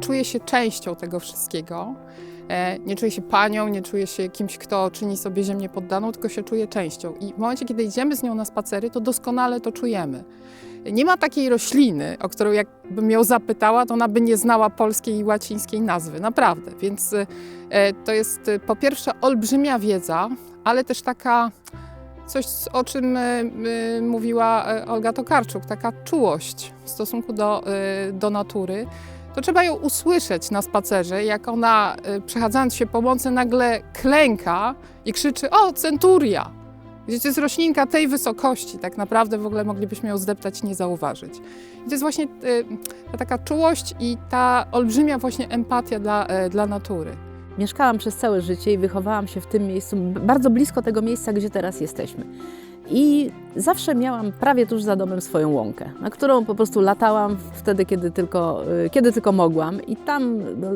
czuję się częścią tego wszystkiego. E, Nie czuję się panią, nie czuję się kimś, kto czyni sobie ziemię poddaną, tylko się czuję częścią. I w momencie, kiedy idziemy z nią na spacery, to doskonale to czujemy. Nie ma takiej rośliny, o którą jakbym ją zapytała, to ona by nie znała polskiej i łacińskiej nazwy, naprawdę. Więc e, to jest e, po pierwsze olbrzymia wiedza, ale też taka coś, o czym e, e, mówiła e, Olga Tokarczuk, taka czułość w stosunku do, e, do natury. To trzeba ją usłyszeć na spacerze, jak ona e, przechadzając się po łące nagle klęka i krzyczy o, centuria! Gdzie to jest roślinka tej wysokości, tak naprawdę w ogóle moglibyśmy ją zdeptać nie zauważyć. I to jest właśnie e, ta taka czułość i ta olbrzymia właśnie empatia dla, e, dla natury. Mieszkałam przez całe życie i wychowałam się w tym miejscu, bardzo blisko tego miejsca, gdzie teraz jesteśmy. I zawsze miałam prawie tuż za domem swoją łąkę, na którą po prostu latałam wtedy, kiedy tylko, y, kiedy tylko mogłam. I tam no,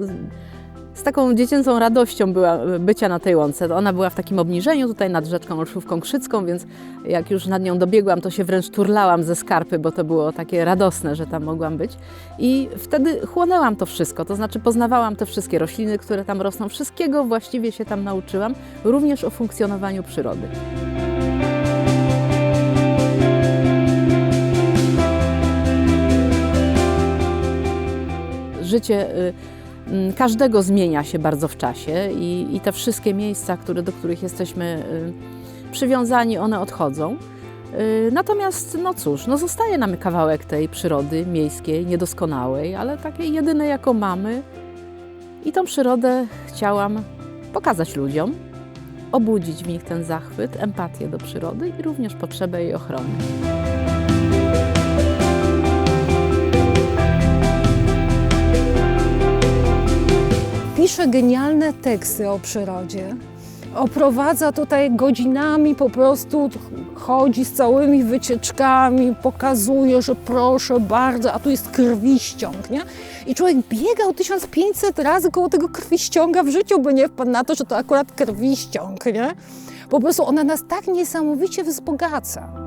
z taką dziecięcą radością była y, bycia na tej łące. Ona była w takim obniżeniu tutaj nad rzeczką Olszówką Krzycką, więc jak już nad nią dobiegłam, to się wręcz turlałam ze skarpy, bo to było takie radosne, że tam mogłam być. I wtedy chłonęłam to wszystko, to znaczy poznawałam te wszystkie rośliny, które tam rosną, wszystkiego właściwie się tam nauczyłam, również o funkcjonowaniu przyrody. Życie y, mm, każdego zmienia się bardzo w czasie i, i te wszystkie miejsca, które, do których jesteśmy y, przywiązani, one odchodzą. Y, Natomiast, no cóż, no zostaje nam kawałek tej przyrody miejskiej, niedoskonałej, ale takiej jedynej, jaką mamy. I tą przyrodę chciałam pokazać ludziom, obudzić w nich ten zachwyt, empatię do przyrody i również potrzebę jej ochrony. Pisze genialne teksty o przyrodzie. Oprowadza tutaj godzinami, po prostu chodzi z całymi wycieczkami, pokazuje, że proszę bardzo, a tu jest krwiściąg, nie? I człowiek biegał 1500 razy koło tego krwiściąga w życiu, by nie wpadł na to, że to akurat krwiściąg, nie? Po prostu ona nas tak niesamowicie wzbogaca.